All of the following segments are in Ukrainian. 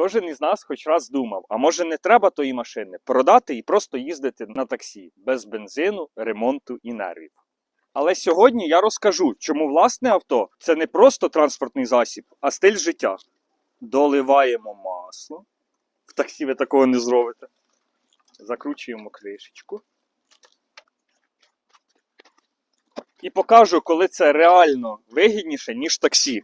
Кожен із нас хоч раз думав, а може не треба тої машини, продати і просто їздити на таксі без бензину, ремонту і нервів. Але сьогодні я розкажу, чому власне авто це не просто транспортний засіб, а стиль життя. Доливаємо масло. В таксі ви такого не зробите. Закручуємо кришечку. І покажу, коли це реально вигідніше, ніж таксі.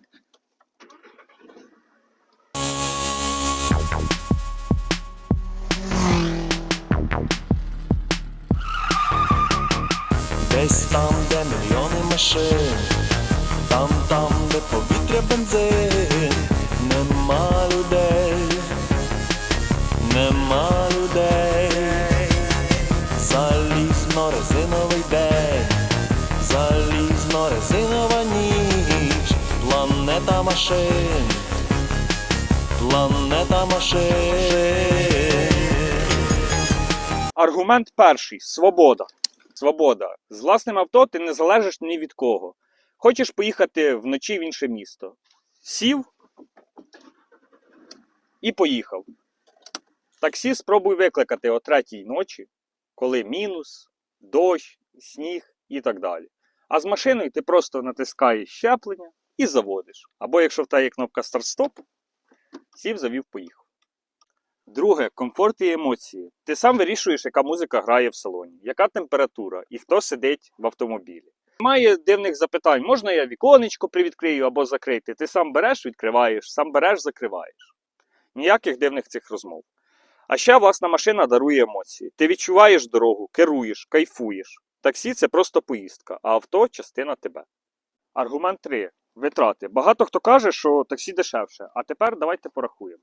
Десь там, де мільйони машин, там, там, де повітря бензин, нема людей, нема людей, залізно резиновий день, залізно резинова ніч, планета машин, планета машин. Аргумент перший свобода. Свобода. З власним авто ти не залежиш ні від кого. Хочеш поїхати вночі в інше місто. Сів і поїхав. Таксі спробуй викликати о третій ночі, коли мінус, дощ, сніг і так далі. А з машиною ти просто натискаєш щеплення і заводиш. Або якщо в тебе є кнопка старт-стоп, сів, завів, поїхав. Друге, комфорт і емоції. Ти сам вирішуєш, яка музика грає в салоні, яка температура і хто сидить в автомобілі. Немає дивних запитань, можна я віконечко привідкрию або закрити. Ти сам береш, відкриваєш, сам береш, закриваєш. Ніяких дивних цих розмов. А ще власна машина дарує емоції. Ти відчуваєш дорогу, керуєш, кайфуєш. Таксі це просто поїздка, а авто частина тебе. Аргумент 3. Витрати. Багато хто каже, що таксі дешевше. А тепер давайте порахуємо.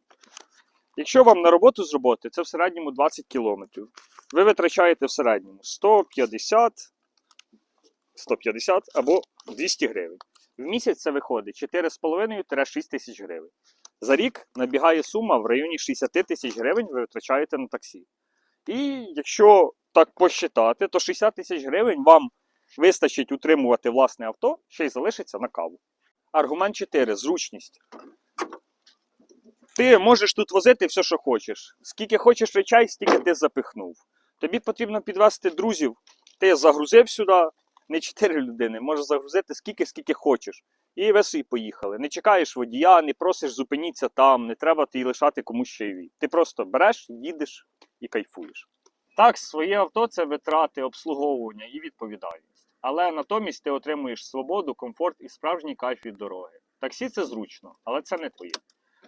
Якщо вам на роботу з роботи, це в середньому 20 кілометрів. Ви витрачаєте в середньому 150, 150 або 200 гривень. В місяць це виходить 4,5-6 тисяч гривень. За рік набігає сума в районі 60 тисяч гривень ви витрачаєте на таксі. І якщо так посчитати, то 60 тисяч гривень вам вистачить утримувати власне авто, ще й залишиться на каву. Аргумент 4. Зручність. Ти можеш тут возити все, що хочеш. Скільки хочеш речей, стільки ти запихнув. Тобі потрібно підвести друзів. Ти загрузив сюди не 4 людини, можеш загрузити скільки, скільки хочеш. І ви собі поїхали. Не чекаєш водія, не просиш зупиніться там, не треба тобі лишати комусь чайові. Ти просто береш, їдеш і кайфуєш. Так, своє авто це витрати, обслуговування і відповідальність. Але натомість ти отримуєш свободу, комфорт і справжній кайф від дороги. Таксі це зручно, але це не твоє.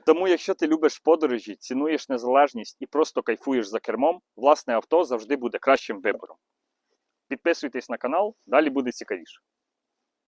Тому, якщо ти любиш подорожі, цінуєш незалежність і просто кайфуєш за кермом, власне авто завжди буде кращим вибором. Підписуйтесь на канал, далі буде цікавіше.